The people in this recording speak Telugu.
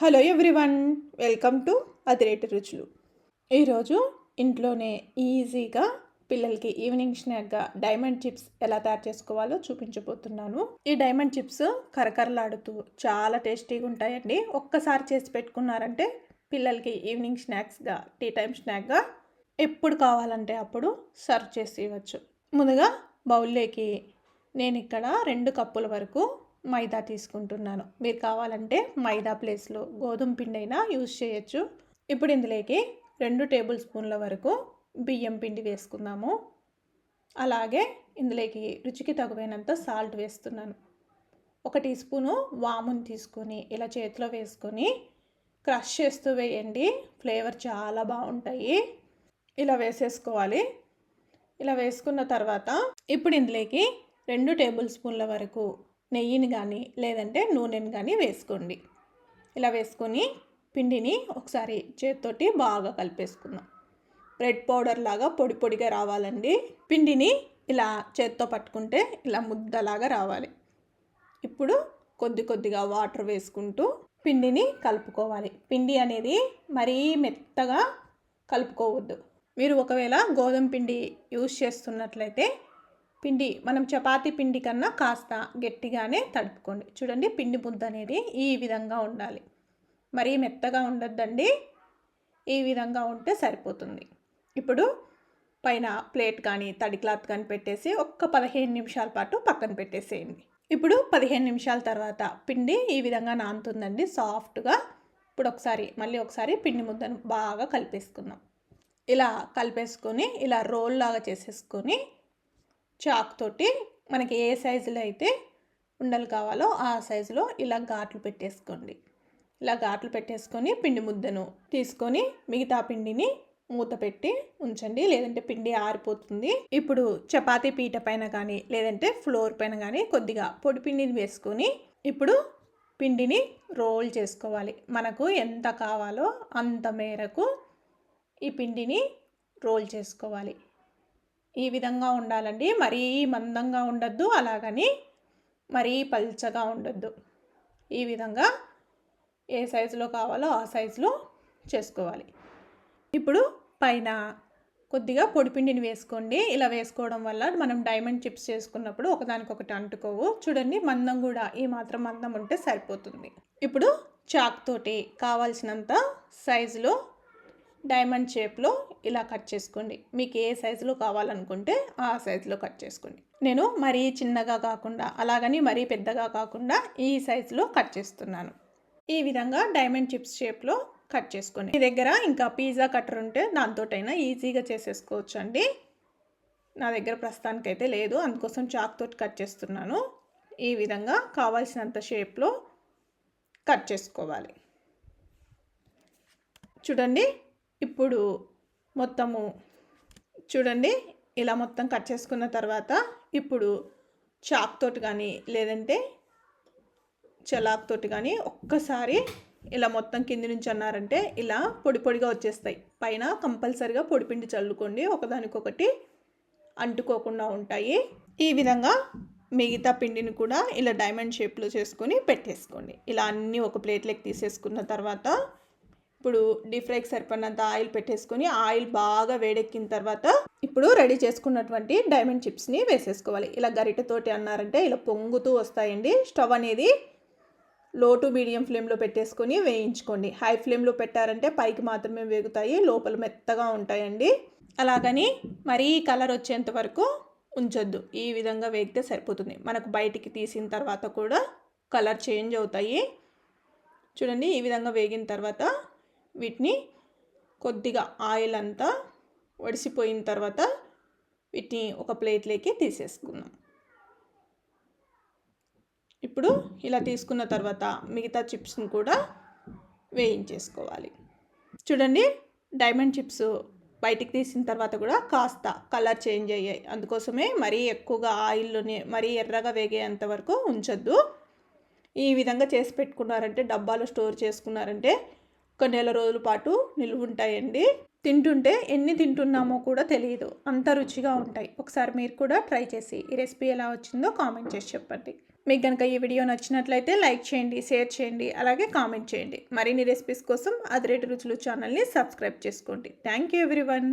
Hello everyone welcome to Adireti Ruchulu. ఈరోజు ఇంట్లోనే ఈజీగా పిల్లలకి ఈవినింగ్ స్నాక్గా డైమండ్ చిప్స్ ఎలా తయారు చేసుకోవాలో చూపించబోతున్నాను. ఈ డైమండ్ చిప్స్ కరకరలాడుతూ చాలా టేస్టీగా ఉంటాయండి. ఒక్కసారి చేసి పెట్టుకున్నారంటే పిల్లలకి ఈవినింగ్ స్నాక్స్గా టీ టైం స్నాక్గా ఎప్పుడు కావాలంటే అప్పుడు సర్వ్ చేసి ఇవ్వచ్చు. ముందుగా బౌల్లోకి నేను ఇక్కడ రెండు కప్పుల వరకు మైదా తీసుకుంటున్నాను. మీరు కావాలంటే మైదా ప్లేస్లో గోధుమ పిండి అయినా యూజ్ చేయొచ్చు. ఇప్పుడు ఇందులోకి రెండు టేబుల్ స్పూన్ల వరకు బియ్యం పిండి వేసుకుందాము. అలాగే ఇందులోకి రుచికి తగువైనంత సాల్ట్ వేస్తున్నాను. ఒక టీ స్పూను వాముని తీసుకొని ఇలా చేతిలో వేసుకొని క్రష్ చేస్తూ వేయండి. ఫ్లేవర్ చాలా బాగుంటాయి. ఇలా వేసేసుకోవాలి. ఇలా వేసుకున్న తర్వాత ఇప్పుడు ఇందులోకి రెండు టేబుల్ స్పూన్ల వరకు నెయ్యిని కానీ లేదంటే నూనెని కానీ వేసుకోండి. ఇలా వేసుకొని పిండిని ఒకసారి చేతితోటి బాగా కలిపేసుకుందాం. బ్రెడ్ పౌడర్ లాగా పొడి పొడిగా రావాలండి. పిండిని ఇలా చేత్తో పట్టుకుంటే ఇలా ముద్దలాగా రావాలి. ఇప్పుడు కొద్ది కొద్దిగా వాటర్ వేసుకుంటూ పిండిని కలుపుకోవాలి. పిండి అనేది మరీ మెత్తగా కలుపుకోవద్దు. మీరు ఒకవేళ గోధుమ పిండి యూజ్ చేస్తున్నట్లయితే పిండి మనం చపాతీ పిండి కన్నా కాస్త గట్టిగానే తడుపుకోండి. చూడండి పిండి ముద్ద అనేది ఈ విధంగా ఉండాలి. మరీ మెత్తగా ఉండద్దండి. ఈ విధంగా ఉంటే సరిపోతుంది. ఇప్పుడు పైన ప్లేట్ కానీ తడి క్లాత్ కానీ పెట్టేసి ఒక్క పదిహేను నిమిషాల పాటు పక్కన పెట్టేసేయండి. ఇప్పుడు పదిహేను నిమిషాల తర్వాత పిండి ఈ విధంగా నానుతుందండి సాఫ్ట్గా. ఇప్పుడు ఒకసారి మళ్ళీ ఒకసారి పిండి ముద్దను బాగా కలిపేసుకుందాం. ఇలా కలిపేసుకొని ఇలా రోల్ లాగా చేసేసుకొని చాక్ తోటి మనకి ఏ సైజులో అయితే ఉండలు కావాలో ఆ సైజులో ఇలా ఘాట్లు పెట్టేసుకోండి. ఇలా ఘాట్లు పెట్టేసుకొని పిండి ముద్దను తీసుకొని మిగతా పిండిని మూత పెట్టి ఉంచండి. లేదంటే పిండి ఆరిపోతుంది. ఇప్పుడు చపాతీ పీట పైన కానీ లేదంటే ఫ్లోర్ పైన కానీ కొద్దిగా పొడి పిండిని వేసుకొని ఇప్పుడు పిండిని రోల్ చేసుకోవాలి. మనకు ఎంత కావాలో అంత మేరకు ఈ పిండిని రోల్ చేసుకోవాలి. ఈ విధంగా ఉండాలండి. మరీ మందంగా ఉండద్దు అలాగని మరీ పల్చగా ఉండొద్దు. ఈ విధంగా ఏ సైజులో కావాలో ఆ సైజులో చేసుకోవాలి. ఇప్పుడు పైన కొద్దిగా పొడిపిండిని వేసుకోండి. ఇలా వేసుకోవడం వల్ల మనం డైమండ్ చిప్స్ చేసుకున్నప్పుడు ఒకదానికొకటి అంటుకోవు. చూడండి మందం కూడా ఈ మాత్రం మందం ఉంటే సరిపోతుంది. ఇప్పుడు చాక్ తోటి కావాల్సినంత సైజులో డైమండ్ షేప్లో ఇలా కట్ చేసుకోండి. మీకు ఏ సైజులో కావాలనుకుంటే ఆ సైజులో కట్ చేసుకోండి. నేను మరీ చిన్నగా కాకుండా అలాగని మరీ పెద్దగా కాకుండా ఈ సైజులో కట్ చేస్తున్నాను. ఈ విధంగా డైమండ్ చిప్స్ షేప్లో కట్ చేసుకోండి. మీ దగ్గర ఇంకా పిజ్జా కట్టర్ ఉంటే దాంతోటైనా ఈజీగా చేసేసుకోవచ్చు అండి నా దగ్గర ప్రస్తుతానికైతే లేదు. అందుకోసం చాక్ తోటి కట్ చేస్తున్నాను. ఈ విధంగా కావాల్సినంత షేప్లో కట్ చేసుకోవాలి. చూడండి ఇప్పుడు మొత్తము చూడండి ఇలా మొత్తం కట్ చేసుకున్న తర్వాత ఇప్పుడు చాక్ తోటి కానీ లేదంటే చలాక్ తోటి కానీ ఒక్కసారి ఇలా మొత్తం కింది నుంచి అన్నారంటే ఇలా పొడి పొడిగా వచ్చేస్తాయి. పైన కంపల్సరిగా పొడిపిండి చల్లుకోండి. ఒకదానికొకటి అంటుకోకుండా ఉంటాయి. ఈ విధంగా మిగతా పిండిని కూడా ఇలా డైమండ్ షేప్లో చేసుకొని పెట్టేసుకోండి. ఇలా అన్నీ ఒక ప్లేట్లోకి తీసేసుకున్న తర్వాత ఇప్పుడు డీప్ ఫ్రైకి సరిపడినంత ఆయిల్ పెట్టేసుకొని ఆయిల్ బాగా వేడెక్కిన తర్వాత ఇప్పుడు రెడీ చేసుకున్నటువంటి డైమండ్ చిప్స్ని వేసేసుకోవాలి. ఇలా గరిటెతోటి అన్నారంటే ఇలా పొంగుతూ వస్తాయండి. స్టవ్ అనేది లో టు మీడియం ఫ్లేమ్లో పెట్టేసుకొని వేయించుకోండి. హై ఫ్లేమ్లో పెట్టారంటే పైకి మాత్రమే వేగుతాయి లోపల మెత్తగా ఉంటాయండి. అలాగని మరీ కలర్ వచ్చేంత వరకు ఉంచొద్దు. ఈ విధంగా వేగితే సరిపోతుంది. మనకు బయటికి తీసిన తర్వాత కూడా కలర్ చేంజ్ అవుతాయి. చూడండి ఈ విధంగా వేగిన తర్వాత వీటిని కొద్దిగా ఆయిల్ అంతా వడిసిపోయిన తర్వాత వీటిని ఒక ప్లేట్లోకి తీసేసుకున్నాం ఇప్పుడు ఇలా తీసుకున్న తర్వాత మిగతా చిప్స్ని కూడా వేయించేసుకోవాలి. చూడండి డైమండ్ చిప్స్ బయటికి తీసిన తర్వాత కూడా కాస్త కలర్ చేంజ్ అయ్యాయి. అందుకోసమే మరీ ఎక్కువగా ఆయిల్లోనే మరీ ఎర్రగా వేగేంత వరకు ఉంచొద్దు. ఈ విధంగా చేసి పెట్టుకున్నారంటే డబ్బాలో స్టోర్ చేసుకున్నారంటే ఒక నెల రోజుల పాటు నిలువ ఉంటాయండి తింటుంటే ఎన్ని తింటున్నామో కూడా తెలియదు అంత రుచిగా ఉంటాయి. ఒకసారి మీరు కూడా ట్రై చేసి ఈ రెసిపీ ఎలా వచ్చిందో కామెంట్ చేసి చెప్పండి. మీకు కనుక ఈ వీడియో నచ్చినట్లయితే లైక్ చేయండి షేర్ చేయండి అలాగే కామెంట్ చేయండి. మరిన్ని రెసిపీస్ కోసం అదిరేటి రుచులు ఛానల్ని సబ్స్క్రైబ్ చేసుకోండి. Thank you everyone.